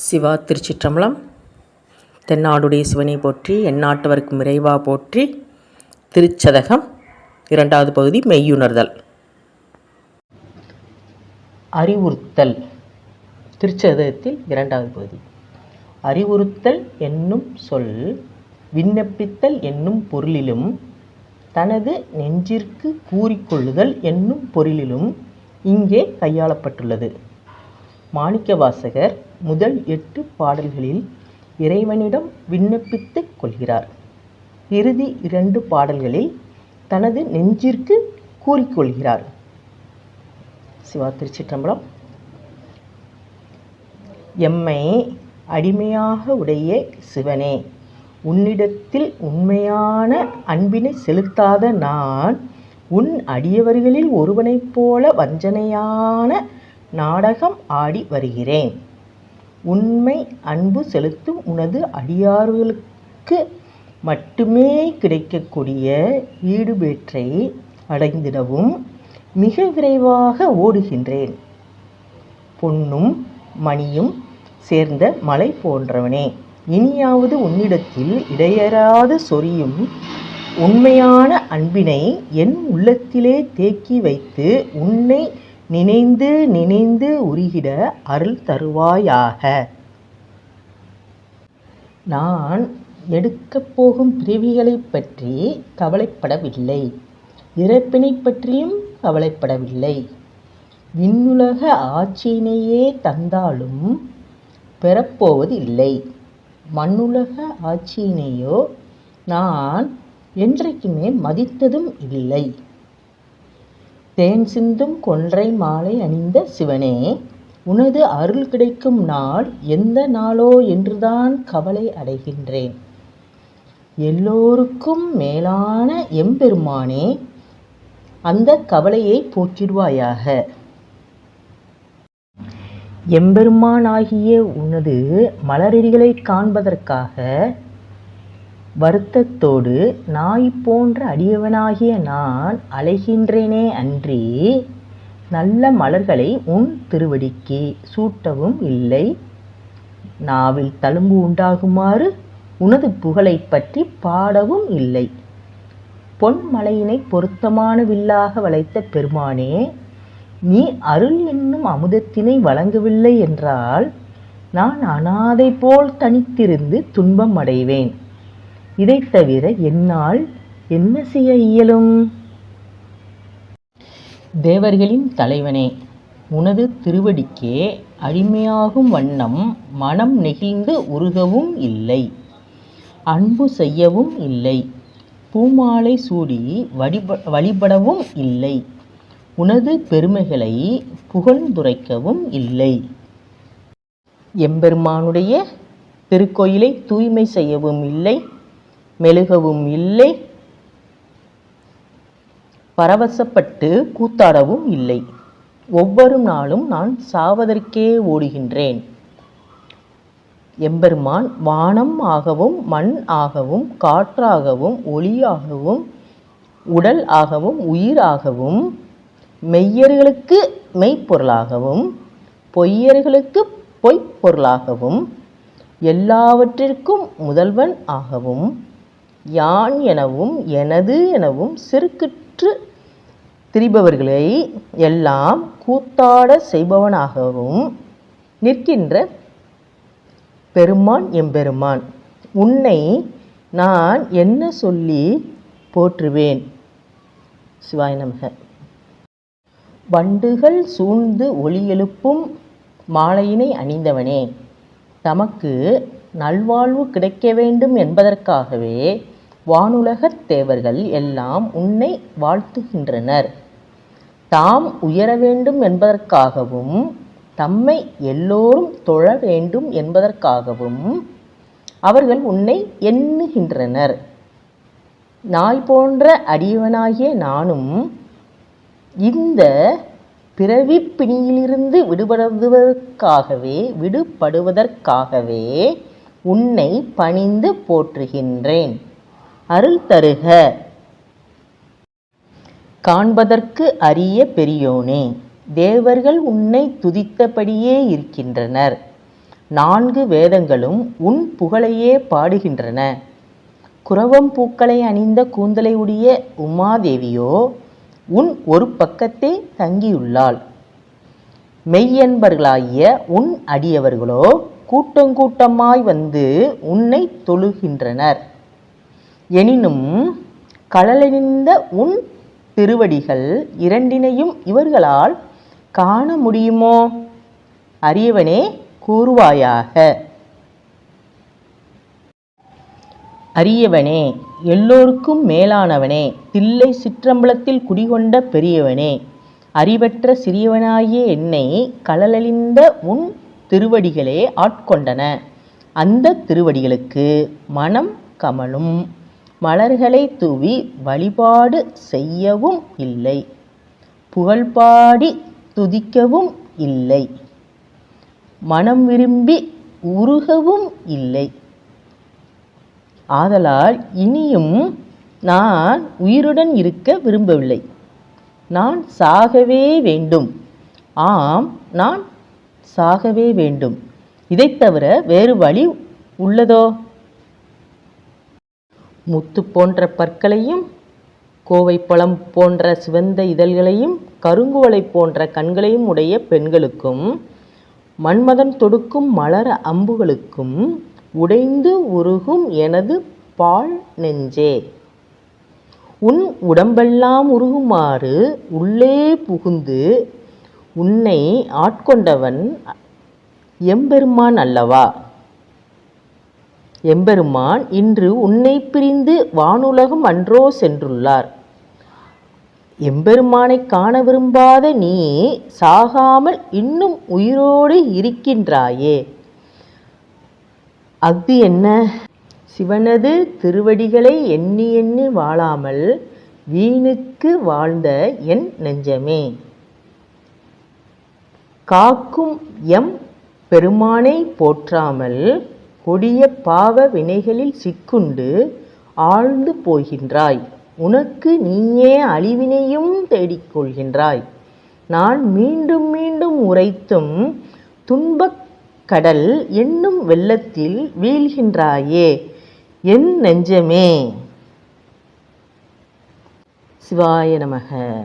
சிவா திருச்சிற்றம்பலம். தென்னாடுடைய சிவனை போற்றி எந்நாட்டவர்க்கும் இறைவா போற்றி திருச்சதகம் இரண்டாவது பகுதி மெய்யுணர்தல். அறிவுறுத்தல். திருச்சதகத்தில் இரண்டாவது பகுதி. அறிவுறுத்தல் என்னும் சொல் விண்ணப்பித்தல் என்னும் பொருளிலும் தனது நெஞ்சிற்கு கூறிக்கொள்ளுதல் என்னும் பொருளிலும் இங்கே கையாளப்பட்டுள்ளது. மாணிக்கவாசகர் முதல் எட்டு பாடல்களில் இறைவனிடம் விண்ணப்பித்துக் கொள்கிறார். இறுதி இரண்டு பாடல்களில் தனது நெஞ்சிற்கு கூறிக்கொள்கிறார். சிவா திருச்சிற்றம்பலம். எம்மை அடிமையாக உடைய சிவனே உன்னிடத்தில் உண்மையான அன்பினை செலுத்தாத நான் உன் அடியவர்களில் ஒருவனைப் போல வஞ்சனையான நாடகம் ஆடி வருகிறேன். உண்மை அன்பு செலுத்தும் உனது அடியார்களுக்கு மட்டுமே கிடைக்கக்கூடிய ஈடுபேற்றை அடைந்திடவும் மிக விரைவாக ஓடுகின்றேன். பொன்னும் மணியும் சேர்ந்த மலை போன்றவனே இனியாவது உன்னிடத்தில் இடையறாது சொரியும் உண்மையான அன்பினை என் உள்ளத்திலே தேக்கி வைத்து உன்னை நினைந்து நினைந்து உருகிட அருள் தருவாயாக. நான் எடுக்கப் போகும் பிறவிகளைப் பற்றி கவலைப்படவில்லை. இறப்பினைப் பற்றியும் கவலைப்படவில்லை. விண்ணுலக ஆட்சியினையே தந்தாலும் பெறப்போவது இல்லை மண்ணுலக ஆட்சியினையோ நான் என்றைக்குமே மதித்ததும் இல்லை. தேன் சிந்தும் கொன்றை மாலை அணிந்த சிவனே உனது அருள் கிடைக்கும் நாள் எந்த நாளோ என்றுதான் கவலை அடைகின்றேன். எல்லோருக்கும் மேலான எம்பெருமானே அந்த கவலையை போக்கிடுவாயாக. எம்பெருமானாகிய உனது மலரடிகளை காண்பதற்காக வருத்தத்தோடு நாய் போன்ற அடியவனாகிய நான் அலைகின்றேனே அன்றி நல்ல மலர்களை உன் திருவடிக்கு சூட்டவும் இல்லை. நாவில் தழும்பு உண்டாகுமாறு உனது புகழைப் பற்றி பாடவும் இல்லை. பொன்மலையினை பொருத்தமான வில்லாக வளைத்த பெருமானே நீ அருள் என்னும் அமுதத்தினை வழங்கவில்லை என்றால் நான் அனாதை போல் தனித்திருந்து துன்பம் அடைவேன். இதை தவிர என்னால் என்ன செய்ய இயலும்? தேவர்களின் தலைவனே உனது திருவடிக்கே அடிமையாகும் வண்ணம் மனம் நெகிழ்ந்து உருகவும் இல்லை. அன்பு செய்யவும் இல்லை. பூமாலை சூடி வழிப வழிபடவும் இல்லை. உனது பெருமைகளை புகழ்ந்துரைக்கவும் இல்லை. எம்பெருமானுடைய திருக்கோயிலை தூய்மை செய்யவும் இல்லை. மெழுகவும் இல்லை. பரவசப்பட்டு கூத்தாடவும் இல்லை. ஒவ்வொரு நாளும் நான் சாவதற்கே ஓடுகின்றேன். எம்பெருமான் வானம் ஆகவும் மண் ஆகவும் காற்றாகவும் ஒளியாகவும் உடல் ஆகவும் உயிராகவும் மெய்யர்களுக்கு மெய்ப்பொருளாகவும் பொய்யர்களுக்கு பொய்ப்பொருளாகவும் எல்லாவற்றிற்கும் முதல்வன் ஆகவும் யான் எனவும் எனது எனவும் செருக்குற்று திரிபவர்களை எல்லாம் கூத்தாட செய்பவனாகவும் நிற்கின்ற பெருமான் எம்பெருமான். உன்னை நான் என்ன சொல்லி போற்றுவேன்? சிவாய நமக. வண்டுகள் சூழ்ந்து ஒளியெழுப்பும் மாலையினை அணிந்தவனே. தமக்கு நல்வாழ்வு கிடைக்க வேண்டும் என்பதற்காகவே வானுலகத் தேவர்கள் எல்லாம் உன்னை வாழ்த்துகின்றனர். தாம் உயர வேண்டும் என்பதற்காகவும் தம்மை எல்லோரும் தொழ வேண்டும் என்பதற்காகவும் அவர்கள் உன்னை எண்ணுகின்றனர். நாய் போன்ற அடியவனாகிய நானும் இந்த பிறவி பிணியிலிருந்து விடுபடுவதற்காகவே விடுபடுவதற்காகவே உன்னை பணிந்து போற்றுகின்றேன். அருள் தருக. காண்பதற்கு அரிய பெரியோனே தேவர்கள் உன்னை துதித்தபடியே இருக்கின்றனர். நான்கு வேதங்களும் உன் புகழையே பாடுகின்றன. குரவம் பூக்களை அணிந்த கூந்தலை உடைய உமாதேவியோ உன் ஒரு பக்கத்தே தங்கியுள்ளாள். மெய்யன்பர்களாகிய உன் அடியவர்களோ கூட்டங்கூட்டமாய் வந்து உன்னை தொழுகின்றனர். எனினும் களலணிந்த உன் திருவடிகள் இரண்டினையும் இவர்களால் காண முடியுமோ? அரியவனே கூறுவாயாக. அரியவனே எல்லோருக்கும் மேலானவனே தில்லை சிற்றம்பலத்தில் குடிகொண்ட பெரியவனே அறிவற்ற சிறியவனாகிய என்னை களலழிந்த உன் திருவடிகளே ஆட்கொண்டன. அந்த திருவடிகளுக்கு மனம் கமலும் மலர்களை தூவி வழிபாடு செய்யவும் இல்லை. புகழ்பாடி துதிக்கவும் இல்லை. மனம் விரும்பி உருகவும் இல்லை. ஆதலால் இனியும் நான் உயிருடன் இருக்க விரும்பவில்லை. நான் சாகவே வேண்டும். ஆம் நான் சாகவே வேண்டும். இதைத் தவிர வேறு வழி உள்ளதோ? முத்து போன்ற பற்களையும் கோவைப்பழம் போன்ற சிவந்த இதழ்களையும் கருங்குவளை போன்ற கண்களையும் உடைய பெண்களுக்கும் மன்மதன் தொடுக்கும் மலர அம்புகளுக்கும் உடைந்து உருகும் எனது பால் நெஞ்சே. உன் உடம்பெல்லாம் உருகுமாறு உள்ளே புகுந்து உன்னை ஆட்கொண்டவன் எம்பெருமான் அல்லவா? எம்பெருமான் இன்று உன்னை பிரிந்து வானுலகம் அன்றோ சென்றுள்ளார். எம்பெருமானை காண விரும்பாத நீ சாகாமல் இன்னும் உயிரோடு இருக்கின்றாயே. அது என்ன? சிவனது திருவடிகளை எண்ணி எண்ணி வாழாமல் வீணுக்கு வாழ்ந்த என் நெஞ்சமே. காக்கும் எம் பெருமானை போற்றாமல் கொடிய பாவ வினைகளில் சிக்குண்டு ஆழ்ந்து போகின்றாய். உனக்கு நீயே அழிவினையும் தேடிக்கொள்கின்றாய் நான் மீண்டும் மீண்டும் உரைத்தும் துன்பக் கடல் என்னும் வெள்ளத்தில் வீழ்கின்றாயே என் நெஞ்சமே. சிவாய நமக.